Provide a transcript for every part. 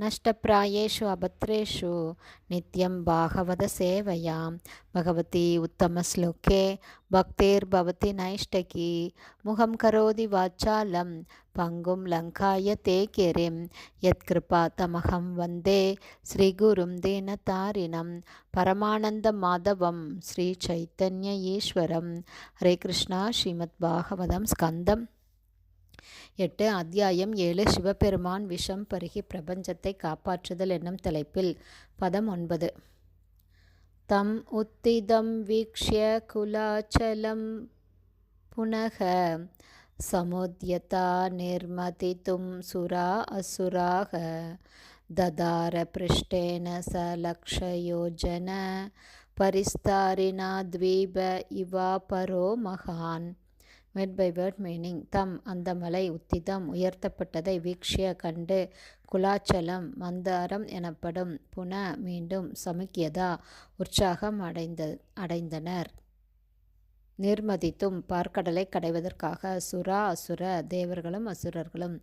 नष्टप्रायेषु अभद्रेषु नित्यं भागवतसेवयां भगवती उत्तमश्लोके भक्तिर्भवति नैष्टकी मुखं करोति वाचालं पङ्गुं लङ्काय ते गिरिं यत्कृपातमहं वन्दे श्रीगुरुं दीनतारिणं परमानन्दमाधवं श्रीचैतन्य ईश्वरं हरे कृष्णा श्रीमद्भागवतं स्कन्दम् எட்டு அத்தியாயம் ஏழு சிவபெருமான் விஷம் பருகி பிரபஞ்சத்தை காப்பாற்றுதல் என்னும் தலைப்பில். பதம் ஒன்பது. தம் உத்திதம் வீக்ஷிய குலாச்சலம் புனக சமுத்யதா நிர்மதித்தும் சுரா அசுராக ததார பிருஷ்டேன சலக்ஷயோஜன பரிஸ்தாரினா த்வீப இவா பரோ மகான். மெட் பை வேர்ட் மீனிங் தம் அந்த மலை உத்திதம் உயர்த்தப்பட்டதை வீக்ஷிய கண்டு குலாச்சலம் மந்தாரம் எனப்படும் புன மீண்டும் சமுக்கியதா உற்சாகம் அடைந்த அடைந்தனர். நிர்மதித்தும் பார்க்கடலை கடைவதற்காக சுரா அசுர தேவர்களும் அசுரர்களும்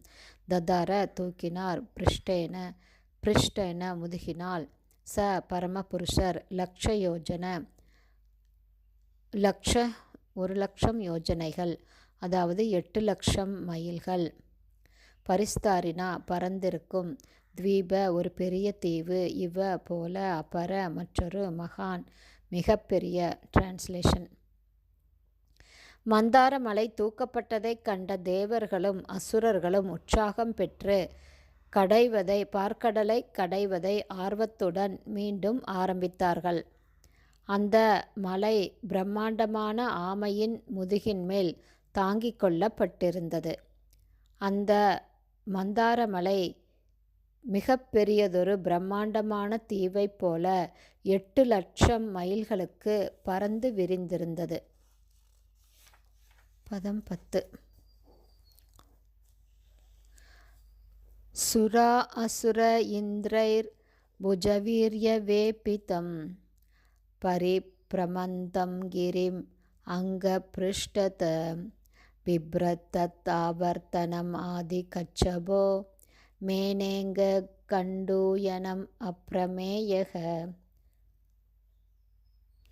ததார தூக்கினார் பிருஷ்டேன பிருஷ்டேன முதுகினால். ச பரமபுருஷர் லக்ஷ யோஜன லக்ஷ ஒரு லட்சம் யோஜனைகள் அதாவது எட்டு லட்சம் மைல்கள். பரிஸ்தாரினா பறந்திருக்கும். துவீப ஒரு பெரிய தீவு இவ போல அபர மற்றொரு மகான். மிகப்பெரிய டிரான்ஸ்லேஷன். மந்தார மலை தூக்கப்பட்டதைக் கண்ட தேவர்களும் அசுரர்களும் உற்சாகம் பெற்று கடைவதை பார்க்கடலை கடைவதை ஆர்வத்துடன் மீண்டும் ஆரம்பித்தார்கள். அந்த மலை பிரம்மாண்டமான ஆமையின் முதுகின் மேல் தாங்கிக் கொள்ளப்பட்டிருந்தது. அந்த மந்தாரமலை மிக பெரியதொரு பிரம்மாண்டமான தீவைப் போல எட்டு லட்சம் மைல்களுக்கு பறந்து விரிந்திருந்தது. பதம் பத்து. சுரா அசுர இந்திரைர் புஜவீரிய வேபிதம் परिप्रमन्तं गिरिम् अङ्गपृष्ठत बिभ्रतत्तावर्तनम् आदिकच्छभो மேனேங்கண்டூயனம் அப்பிரமேயக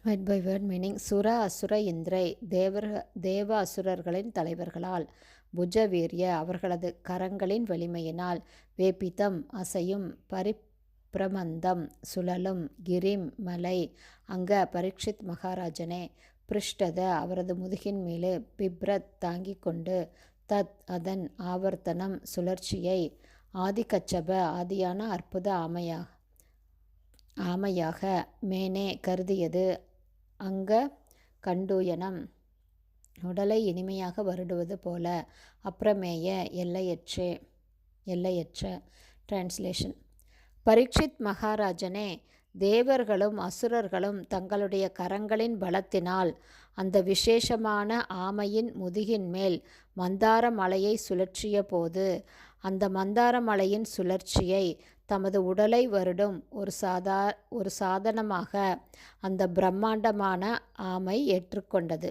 வெட் பை வேர்ட் மீனிங் சுர அசுர இந்திரை தேவர் தேவ அசுரர்களின் தலைவர்களால் புஜவீரிய அவர்களது கரங்களின் வலிமையினால் வேபிதம் அசையும் பரி பிரமந்தம் சுழலும் கிரிம் மலை அங்க பரீட்சித் மகாராஜனே பிருஷ்டத அவரது முதுகின் மேலே பிப்ரத் தாங்கி கொண்டு தத் அதன் ஆவர்த்தனம் சுழற்சியை ஆதிக்கச்சப ஆதியான அற்புத ஆமையாக ஆமையாக மேனே கருதியது. அங்க கண்டூயனம் உடலை இனிமையாக வருடுவது போல அப்புறமேய எல்லையற்றே எல்லையற்ற. டிரான்ஸ்லேஷன் பரீட்சித் மகாராஜனே தேவர்களும் அசுரர்களும் தங்களுடைய கரங்களின் பலத்தினால் அந்த விசேஷமான ஆமையின் முதுகின் மேல் மந்தார மலையை சுழற்றிய போது அந்த மந்தார மலையின் சுழற்சியை தமது உடலை வருடும் ஒரு சாதா ஒரு சாதனமாக அந்த பிரம்மாண்டமான ஆமை ஏற்றுக்கொண்டது.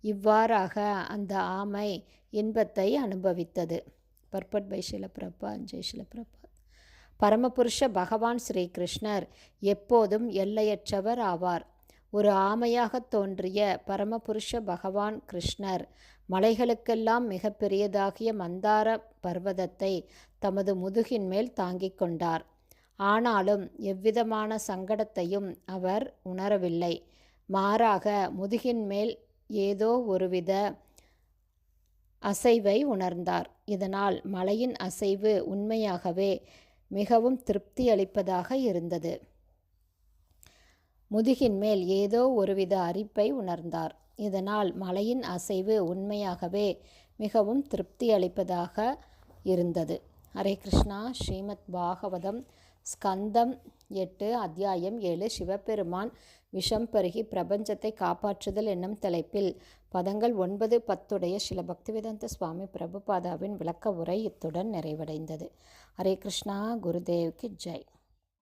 இவ்வாறாக அந்த ஆமை இன்பத்தை அனுபவித்தது. பர்பட் பை ஷிலப்பிரப்பா ஜெய் ஷிலப்பிரப்பா பரமபுருஷ பகவான் ஸ்ரீகிருஷ்ணர் எப்போதும் எல்லையற்றவர் ஆவார். ஒரு ஆமையாக தோன்றிய பரமபுருஷ பகவான் கிருஷ்ணர் மலைகளுக்கெல்லாம் மிக பெரியதாகிய மந்தார பர்வதத்தை தமது முதுகின் மேல் தாங்கிக் கொண்டார். ஆனாலும் எவ்விதமான சங்கடத்தையும் அவர் உணரவில்லை. மாறாக முதுகின் மேல் ஏதோ ஒருவித அசைவை உணர்ந்தார். இதனால் மலையின் அசைவு உண்மையாகவே மிகவும் திருப்தி அளிப்பதாக இருந்தது. முதுகின் மேல் ஏதோ ஒருவித அரிப்பை உணர்ந்தார். இதனால் மலையின் அசைவு உண்மையாகவே மிகவும் திருப்தி அளிப்பதாக இருந்தது. ஹரே கிருஷ்ணா ஸ்ரீமத் பாகவதம் ஸ்கந்தம் எட்டு அத்தியாயம் ஏழு சிவபெருமான் விஷம் பருகி பிரபஞ்சத்தை காப்பாற்றுதல் என்னும் தலைப்பில் பதங்கள் ஒன்பது பத்துடைய சில பக்திவேதாந்த சுவாமி பிரபுபாதாவின் விளக்க உரை இத்துடன் நிறைவடைந்தது. ஹரே கிருஷ்ணா குருதேவ்க்கு ஜெய்.